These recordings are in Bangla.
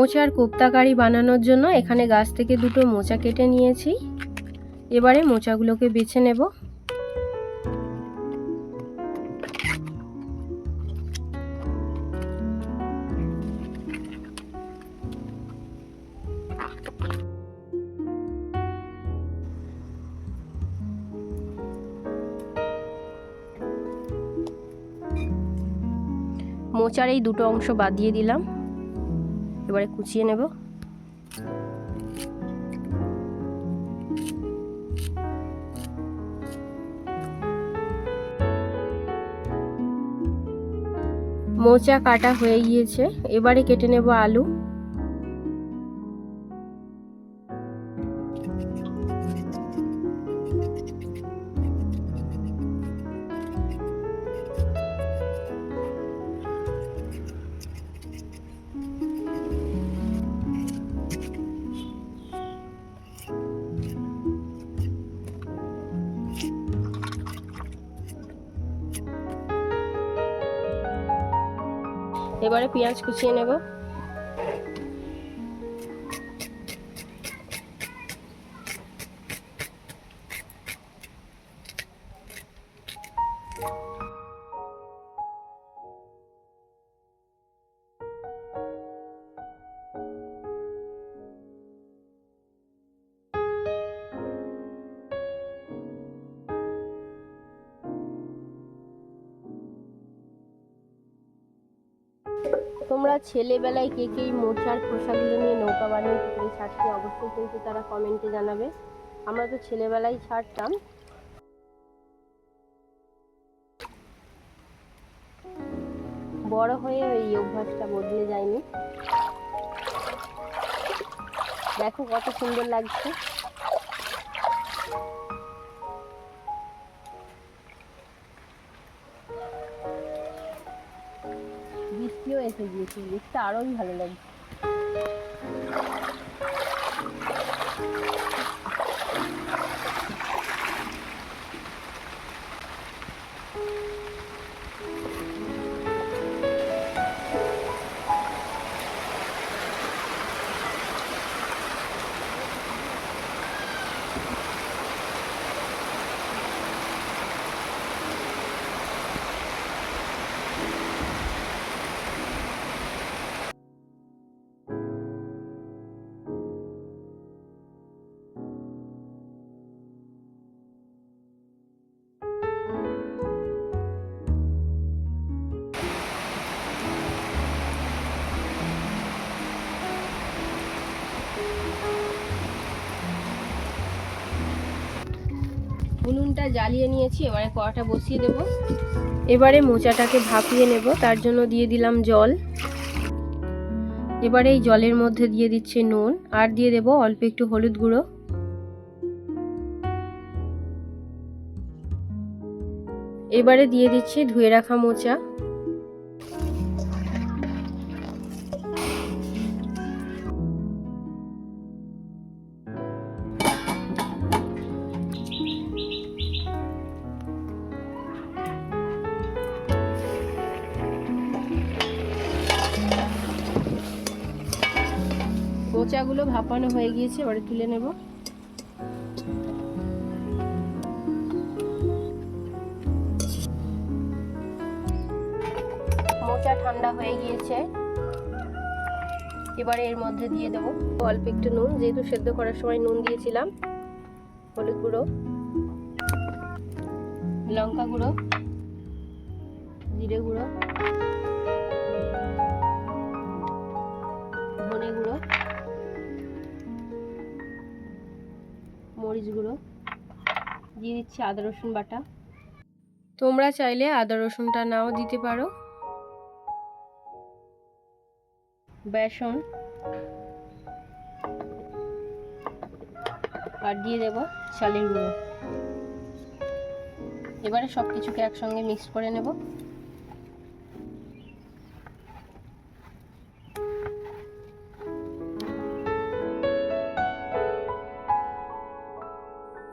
মোচার কোপ্তাকারি বানানোর জন্য এখানে গাছ থেকে দুটো মোচা কেটে নিয়েছি। এবারে মোচাগুলোকে বেছে নেব। মোচার এই দুটো অংশ বাদ দিয়ে দিলাম। এবারে কুচিয়ে নেব। মোচা কাটা হয়ে গিয়েছে। এবারে কেটে নেব আলু। এবারে পেঁয়াজ কুচিয়ে নেব। তোমরা ছেলেবেলায় কে কে মোচার খোসাগুলো নিয়ে নৌকা বানিয়ে পুকুরে ছাড়তে অবশ্যই কিন্তু তারা কমেন্টে জানাবে। আমরা তো ছেলেবেলায় ছাড়তাম। বড় হয়ে এই অভ্যাসটা বদলে যায়নি। দেখো কত সুন্দর লাগছে। বৃষ্টিও এসে গিয়েছে দেখতে আরোই ভালো লাগছে। উনুনটা জ্বালিয়ে নিয়েছি, এবারে কড়াটা বসিয়ে দেব। এবারে মোচাটাকে ভাপিয়ে নেব, তার জন্য দিয়ে দিলাম জল। এবারে এই জলের মধ্যে দিয়ে দিচ্ছে নুন, আর দিয়ে দেব অল্প একটু হলুদ গুঁড়ো। এবারে দিয়ে দিচ্ছি ধুয়ে রাখা মোচা। মোচাগুলো হয়ে গিয়েছে, এবারে তুলে নেব। মোচা ঠান্ডা হয়ে গিয়েছে। এবারে এর মধ্যে দিয়ে দেবো অল্প একটু নুন, যেহেতু সেদ্ধ করার সময় নুন দিয়েছিলাম, হলুদ গুঁড়ো, লঙ্কা গুঁড়ো, জিরে গুঁড়ো। মরিচ গুঁড়ো দিয়ে দিচ্ছি আদা রসুন বাটা। তোমরা চাইলে আদা রসুনটা নাও দিতে পারো। বেসন। আর দিয়ে দেব চালের গুঁড়ো। এবারে সব কিছুকে একসঙ্গে মিক্স করে নেব।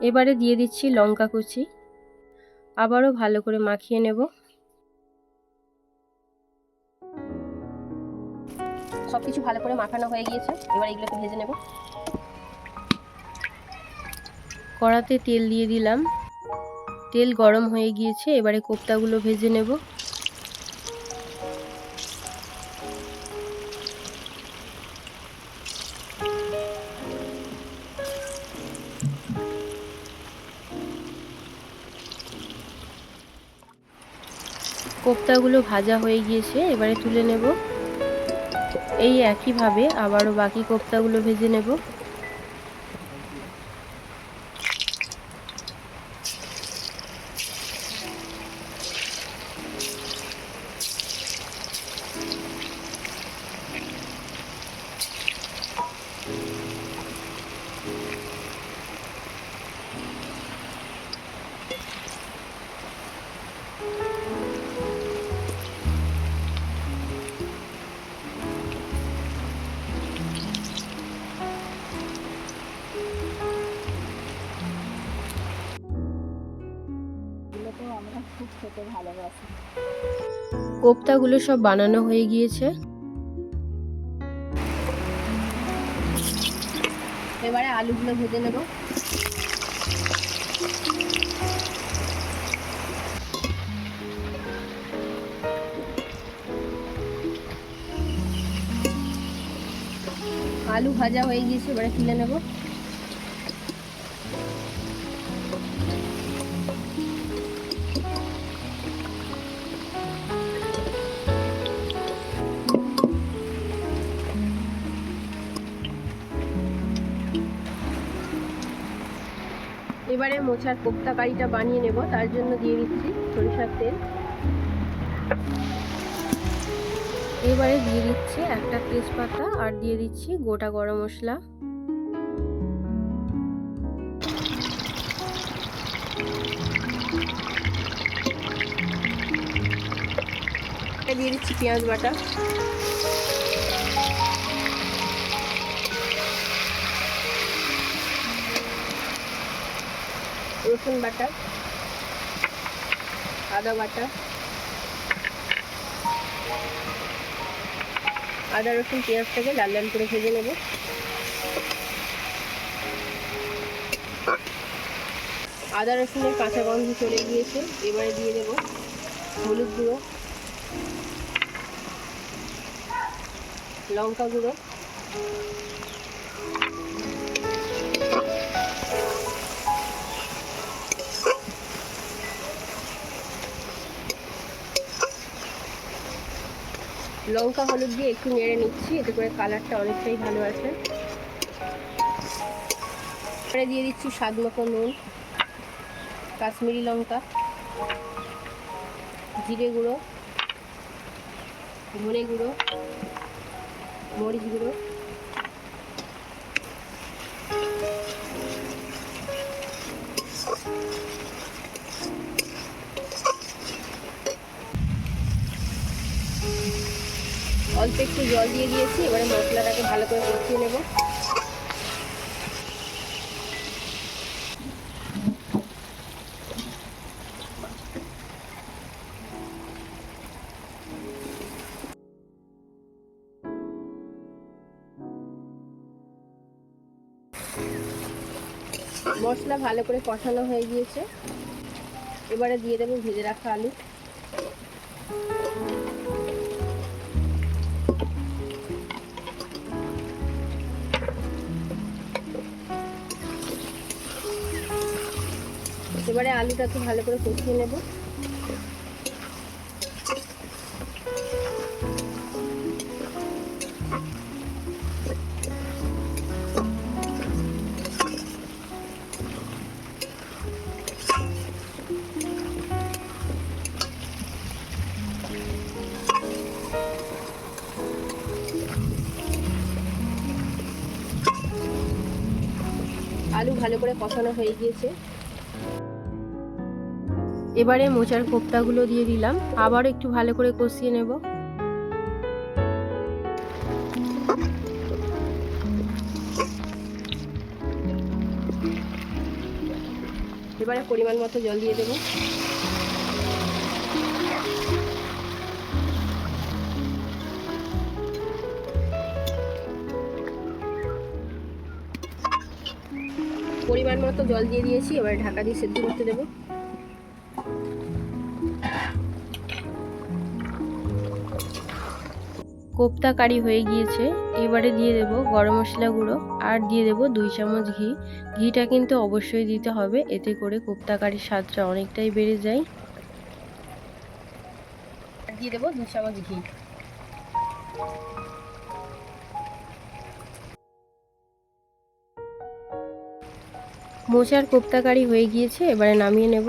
এবারে দিয়ে দিচ্ছি লঙ্কা কুচি। আবারও ভালো করে মাখিয়ে নেব। সব কিছু ভালো করে মাখানো হয়ে গিয়েছে। এবার এগুলোকে ভেজে নেব। কড়াতে তেল দিয়ে দিলাম। তেল গরম হয়ে গিয়েছে। এবারে কোপ্তাগুলো ভেজে নেব। কোপ্তাগুলো ভাজা হয়ে গিয়েছে এবারে তুলে নেব। এই একইভাবে আবারও বাকি কোপ্তাগুলো ভেজে নেব। কোপ্তাগুলো সব বানানো হয়ে গিয়েছে। এবারে আলুগুলো ভেজে নেব। আলু ভাজা হয়ে গিয়েছে, এবারে তুলে নেব। এবারে মোচার কোপ্তা কারিটা বানিয়ে নেব, তার জন্য দিয়ে দিচ্ছি সরিষার তেল। এবারে দিয়ে দিচ্ছি একটা তেজপাতা আর দিয়ে দিচ্ছি গোটা গরম মশলা। দিয়ে দিচ্ছি পেঁয়াজ বাটা। রসুন বাটা, আদা বাটা, আদা, রসুন, পেঁয়াজটাকে লাল লাল করে ভেজে নেব। আদা, রসুনের কাঁচা গন্ধ চলে গিয়েছে, এবারে দিয়ে দেব হলুদ গুঁড়ো, লঙ্কা গুঁড়ো। লঙ্কা, হলুদ দিয়ে একটু নেড়ে নিচ্ছি, এতে করে কালারটা অনেকটাই ভালো আছে। এবারে দিয়ে দিচ্ছি স্বাদ মতো নুন, কাশ্মীরি লঙ্কা, জিরে গুঁড়ো, ধনে গুঁড়ো, মরিচ গুঁড়ো। অল্প একটু জল দিয়ে দিয়েছি, এবারে মশলাটাকে ভালো করে কষিয়ে নেব। মশলা ভালো করে কষানো হয়ে গিয়েছে। এবারে দিয়ে দেবো ভেজে রাখা আলু। এবারে আলুটাকে ভালো করে কষিয়ে নেব। আলু ভালো করে কষানো হয়ে গিয়েছে। এবারে মোচার কোপ্তাগুলো দিয়ে দিলাম। আবার একটু ভালো করে কষিয়ে নেব। এবারে পরিমাণ মতো জল দিয়ে দেবো। পরিমাণ মতো জল দিয়ে দিয়েছি। এবার ঢাকা দিয়ে সেদ্ধ করতে দেবো। কোপ্তা কারি হয়ে গিয়েছে, এবারে দিয়ে দেব গরম মশলা গুঁড়ো আর দিয়ে দেব দুই চামচ ঘি। ঘিটা কিন্তু অবশ্যই দিতে হবে, এতে করে কোপ্তা কারির স্বাদটা অনেকটাই বেড়ে যায়। দিয়ে দেবো দুই চামচ ঘি। মোচার কোপ্তা কারি হয়ে গিয়েছে, এবারে নামিয়ে নেব।